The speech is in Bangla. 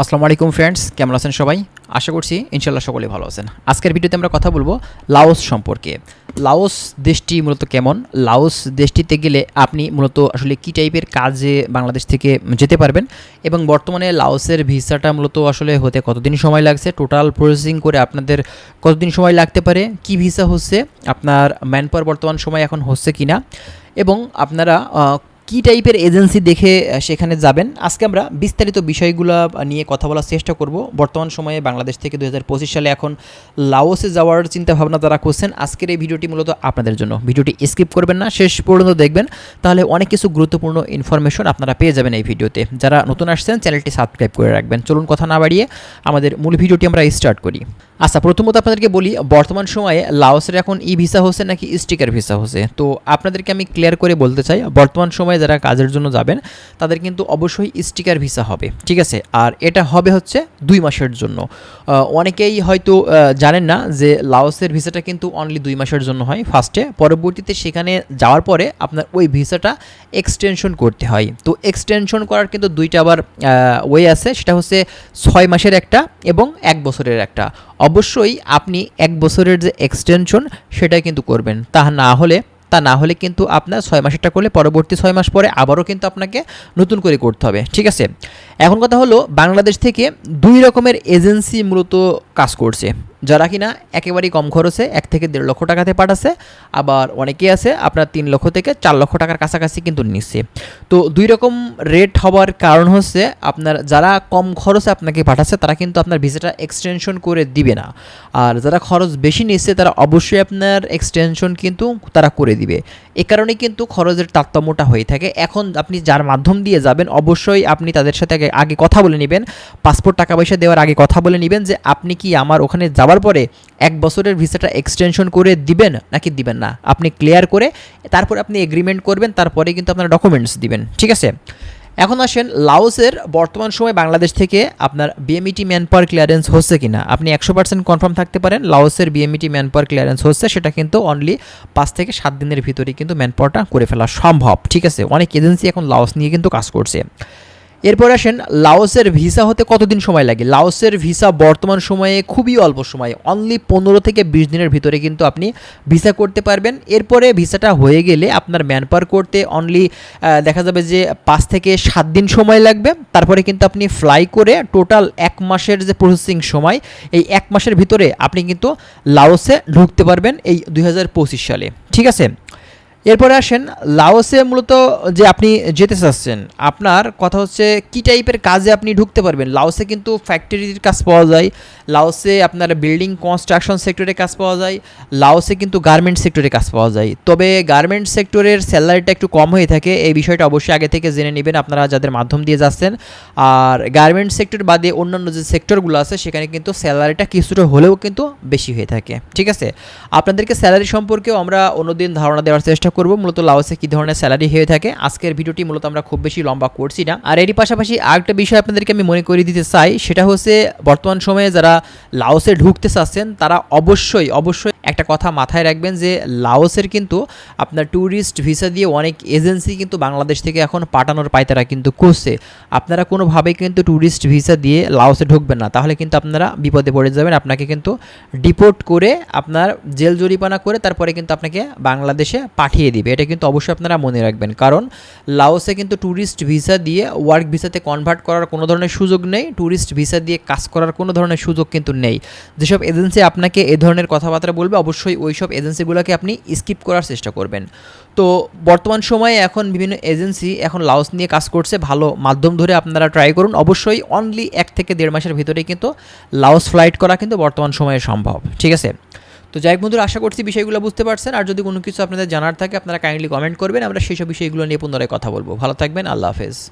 আসসালামু আলাইকুম ফ্রেন্ডস কেমন আছেন সবাই? আশা করছি ইনশাল্লাহ সকলে ভালো আছেন। আজকের ভিডিওতে আমরা কথা বলব লাওস সম্পর্কে। লাওস দেশটি মূলত কেমন? লাওস দেশটিতে গেলে আপনি মূলত আসলে কী টাইপের কাজে বাংলাদেশ থেকে যেতে পারবেন? এবং বর্তমানে লাওসের ভিসাটা মূলত আসলে হতে কতদিন সময় লাগছে? টোটাল প্রসেসিং করে আপনাদের কতদিন সময় লাগতে পারে? কি ভিসা হচ্ছে? আপনার ম্যান পাওয়ার বর্তমান সময় এখন হচ্ছে কি না এবং আপনারা কি টাইপের এজেন্সি দেখে সেখানে যাবেন? আজকে আমরা বিস্তারিত বিষয়গুলো নিয়ে কথা বলার চেষ্টা করব। বর্তমান সময়ে বাংলাদেশ থেকে দু হাজার পঁচিশ সালে এখন লাওসে যাওয়ার চিন্তা ভাবনা তারা করছেন। আজকের এই ভিডিওটি মূলত আপনাদের জন্য। ভিডিওটি স্কিপ করবেন না, শেষ পর্যন্ত দেখবেন। তাহলে অনেক কিছু গুরুত্বপূর্ণ ইনফরমেশন আপনারা পেয়ে যাবেন এই ভিডিওতে। যারা নতুন আসছেন চ্যানেলটি সাবস্ক্রাইব করে রাখবেন। চলুন কথা না বাড়িয়ে আমাদের মূল ভিডিওটি আমরা স্টার্ট করি। আচ্ছা প্রথমত আপনাদেরকে বলি, বর্তমান সময়ে লাওসের এখন ই ভিসা হচ্ছে নাকি স্টিকার ভিসা হচ্ছে? তো আপনাদেরকে আমি ক্লিয়ার করে বলতে চাই, বর্তমান সময়ে যারা কাজের জন্য যাবেন, তাদের কিন্তু অবশ্যই স্টিকার ভিসা হবে, ঠিক আছে? আর এটা হবে হচ্ছে দুই মাসের জন্য। অনেকেই হয়তো জানেন না যে লাওসের ভিসাটা কিন্তু অনলি দুই মাসের জন্য হয় ফার্স্টে পরবর্তীতে সেখানে যাওয়ার পরে আপনার ওই ভিসাটা এক্সটেনশন করতে হয়। তো এক্সটেনশন করার কিন্তু দুইটা আবার ওয়ে আছে, সেটা হচ্ছে ছয় মাসের একটা এবং এক বছরের একটা। অবশ্যই আপনি এক বছরের যে এক্সটেনশন সেটা কিন্তু করবেন। তা না হলে, তা না হলে কিন্তু আপনার ছয় মাসেরটা করলে পরবর্তী ছয় মাস পরে আবারও কিন্তু আপনাকে নতুন করে করতে হবে। ঠিক আছে? এখন কথা হলো, বাংলাদেশ থেকে দুই রকমের এজেন্সি মূলত কাজ করছে। যারা কিনা একেবারেই কম খরচে এক থেকে দেড় লক্ষ টাকাতে পাঠাচ্ছে, আবার অনেকেই আছে আপনার তিন লক্ষ থেকে চার লক্ষ টাকার কাছাকাছি কিন্তু নিচ্ছে। তো দুই রকম রেট হওয়ার কারণ হচ্ছে আপনার যারা কম খরচে আপনাকে পাঠাচ্ছে, তারা কিন্তু আপনার ভিসাটা এক্সটেনশন করে দিবে না। আর যারা খরচ বেশি নিচ্ছে, তারা অবশ্যই আপনার এক্সটেনশন কিন্তু তারা করে দিবে। এ কারণে কিন্তু খরচের তারতম্যটা হয়ে থাকে। এখন আপনি যার মাধ্যম দিয়ে যাবেন, অবশ্যই আপনি তাদের সাথে আগে কথা বলে নেবেন। পাসপোর্ট টাকা পয়সা দেওয়ার আগে কথা বলে নেবেন যে, আপনি কি আমার ওখানে যাওয়ার পরে এক বছরের ভিসাটা এক্সটেনশন করে দিবেন নাকি দিবেন না? আপনি ক্লিয়ার করে তারপর আপনি এগ্রিমেন্ট করবেন, তারপরে কিন্তু আপনার ডকুমেন্টস দিবেন। ঠিক আছে? এখন আসেন লাওসের বর্তমান সময় বাংলাদেশ থেকে আপনার বিএমইটি ম্যান পাওয়ার ক্লিয়ারেন্স হচ্ছে কিনা? আপনি একশো পার্সেন্ট কনফার্ম থাকতে পারেন, লাওসের বিএমইটি ম্যান পাওয়ার ক্লিয়ারেন্স হচ্ছে, সেটা কিন্তু অনলি পাঁচ থেকে সাত দিনের ভিতরে কিন্তু ম্যান পাওয়ারটা করে ফেলা সম্ভব। ঠিক আছে? অনেক এজেন্সি এখন লাওস নিয়ে কিন্তু কাজ করছে। এরপর আসেন লাওসের ভিসা হতে কতদিন সময় লাগে? লাওসের ভিসা বর্তমান সময়ে খুবই অল্প সময়। অনলি পনেরো থেকে বিশ দিনের ভিতরে কিন্তু আপনি ভিসা করতে পারবেন। এরপরে ভিসাটা হয়ে গেলে আপনার ম্যান পাওয়ার করতে অনলি দেখা যাবে যে পাঁচ থেকে সাত দিন সময় লাগবে। তারপরে কিন্তু আপনি ফ্লাই করে টোটাল এক মাসের যে প্রসেসিং সময়, এই এক মাসের ভিতরে আপনি কিন্তু লাওসে ঢুকতে পারবেন এই দু হাজার পঁচিশ সালে। ঠিক আছে? এরপরে আসেন, লাওসে মূলত যে আপনি যেতে চাচ্ছেন, আপনার কথা হচ্ছে কি টাইপের কাজে আপনি ঢুকতে পারবেন? লাওসে কিন্তু ফ্যাক্টরির কাজ পাওয়া যায়, লাওসে আপনার বিল্ডিং কনস্ট্রাকশন সেক্টরে কাজ পাওয়া যায়, লাওসে কিন্তু গার্মেন্ট সেক্টরে কাজ পাওয়া যায়। তবে গার্মেন্ট সেক্টরের স্যালারিটা একটু কম হয়ে থাকে, এই বিষয়টা অবশ্যই আগে থেকে জেনে নেবেন আপনারা যাদের মাধ্যম দিয়ে যাচ্ছেন। আর গার্মেন্ট সেক্টর বাদে অন্যান্য যে সেক্টরগুলো আছে, সেখানে কিন্তু স্যালারিটা কিছুটা হলেও কিন্তু বেশি হয়ে থাকে। ঠিক আছে? আপনাদেরকে স্যালারি সম্পর্কেও আমরা অন্যদিন ধারণা দেওয়ার চেষ্টা করব, মূলত লাওসে কী ধরনের স্যালারি হয়ে থাকে। আজকের ভিডিওটি মূলত আমরা খুব বেশি লম্বা করছি না। আর এরই পাশাপাশি আরেকটা বিষয় আপনাদেরকে আমি মনে করিয়ে দিতে চাই, সেটা হচ্ছে বর্তমান সময়ে যারা লাওসে ঢুকতে চাচ্ছেন, তারা অবশ্যই অবশ্যই একটা কথা মাথায় রাখবেন যে লাওসের কিন্তু আপনার ট্যুরিস্ট ভিসা দিয়ে অনেক এজেন্সি কিন্তু বাংলাদেশ থেকে এখন পাঠানোর পায়তারা কিন্তু করছে। আপনারা কোনোভাবেই কিন্তু ট্যুরিস্ট ভিসা দিয়ে লাওসে ঢুকবেন না। তাহলে কিন্তু আপনারা বিপদে পড়ে যাবেন, আপনাকে কিন্তু ডিপোর্ট করে আপনার জেল জরিমানা করে তারপরে কিন্তু আপনাকে বাংলাদেশে পাঠিয়ে দিবে, এটা কিন্তু অবশ্যই আপনারা মনে রাখবেন। কারণ লাওসে কিন্তু ট্যুরিস্ট ভিসা দিয়ে ওয়ার্ক ভিসাতে কনভার্ট করার কোনো ধরনের সুযোগ নেই ট্যুরিস্ট ভিসা দিয়ে কাজ করার কোনো ধরনের সুযোগ কিন্তু নেই। যেসব এজেন্সি আপনাকে এ ধরনের কথাবার্তা বলবে, অবশ্যই ওই সব এজেন্সিগুলোকে আপনি স্কিপ করার চেষ্টা করবেন। তো বর্তমান সময়ে এখন বিভিন্ন এজেন্সি এখন লাওস নিয়ে কাজ করছে, ভালো মাধ্যম ধরে আপনারা ট্রাই করুন। অবশ্যই অনলি এক থেকে দেড় মাসের ভিতরেই কিন্তু লাওস ফ্লাইট করা কিন্তু বর্তমান সময়ে সম্ভব, ঠিক আছে? তো যাই বন্ধু আশা করছি বিষয়গুলো বুঝতে পারছেন। আর যদি কোনো কিছু আপনাদের জানার থাকে, আপনারা কাইন্ডলি কমেন্ট করবেন। আমরা সেই সব বিষয়গুলো নিয়ে পুনরায় কথা বলব। ভালো থাকবেন, আল্লাহ হাফেজ।